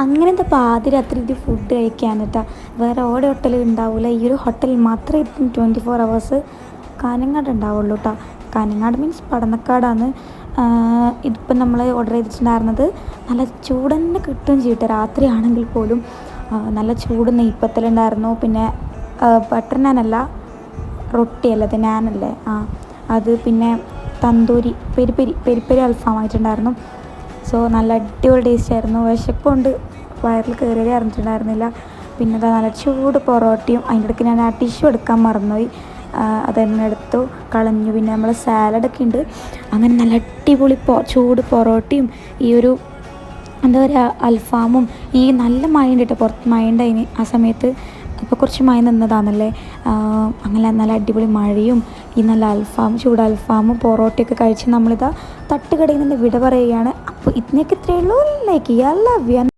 അങ്ങനത്തെ പാതിരാത്രി ഇത് ഫുഡ് കേട്ടോ വേറെ ഓടെ ഹോട്ടലിൽ ഉണ്ടാവില്ല ഈ ഒരു ഹോട്ടലിൽ മാത്രമേ ഇപ്പം ട്വന്റി ഫോർ അവേഴ്സ് കാനങ്ങാട് ഉണ്ടാവുള്ളൂ കേട്ടോ കാനങ്ങാട് മീൻസ് പടന്നക്കാടാണ്. ഇതിപ്പം നമ്മൾ ഓർഡർ ചെയ്തിട്ടുണ്ടായിരുന്നത് നല്ല ചൂട് തന്നെ കിട്ടുകയും ചെയ്യട്ടെ രാത്രിയാണെങ്കിൽ പോലും നല്ല ചൂട് നെയ്പ്പത്തലുണ്ടായിരുന്നു പിന്നെ ബട്ടർ നാനല്ല റൊട്ടിയല്ല അത് നാനല്ലേ ആ അത് പിന്നെ tandoori peri peri peri peri peri peri അൽഫാമായിട്ടുണ്ടായിരുന്നു. So നല്ല അടിപൊളി ടേസ്റ്റ് ആയിരുന്നു. വിശപ്പുണ്ട്. വയറിൽ കയറിയതേ അറിഞ്ഞിട്ടുണ്ടായിരുന്നില്ല. പിന്നെ നല്ല ചൂട് പൊറോട്ടയും അതിന്റെ ഇടയ്ക്ക് ഞാൻ ആ ടിഷ്യൂ എടുക്കാൻ മറന്നുപോയി. അതെന്നെ എടുത്തു കളഞ്ഞു. പിന്നെ നമ്മൾ സാലഡൊക്കെ ഉണ്ട്. അങ്ങനെ നല്ല അടിപൊളി പൊ ചൂട് പൊറോട്ടയും ഈ ഒരു എന്താ പറയുക അൽഫാമും ഈ നല്ല മഴ ഉണ്ട് കേട്ടോ പുറത്ത് മഴ ഉണ്ടായിന് ആ സമയത്ത്. അപ്പോൾ കുറച്ച് മഴ നിന്നതാണല്ലേ? അങ്ങനെ നല്ല അടിപൊളി മഴയും ഈ നല്ല അൽഫാം ചൂട് അൽഫാമും പൊറോട്ടയൊക്കെ കഴിച്ച് നമ്മളിതാ തട്ടുകടയിൽ നിന്ന് വിട പറയുകയാണ്. അപ്പോൾ ഇതിനൊക്കെ ഇത്രയേ ഉള്ളൂ. ലൈക്ക് ചെയ്യുക ലവ് യു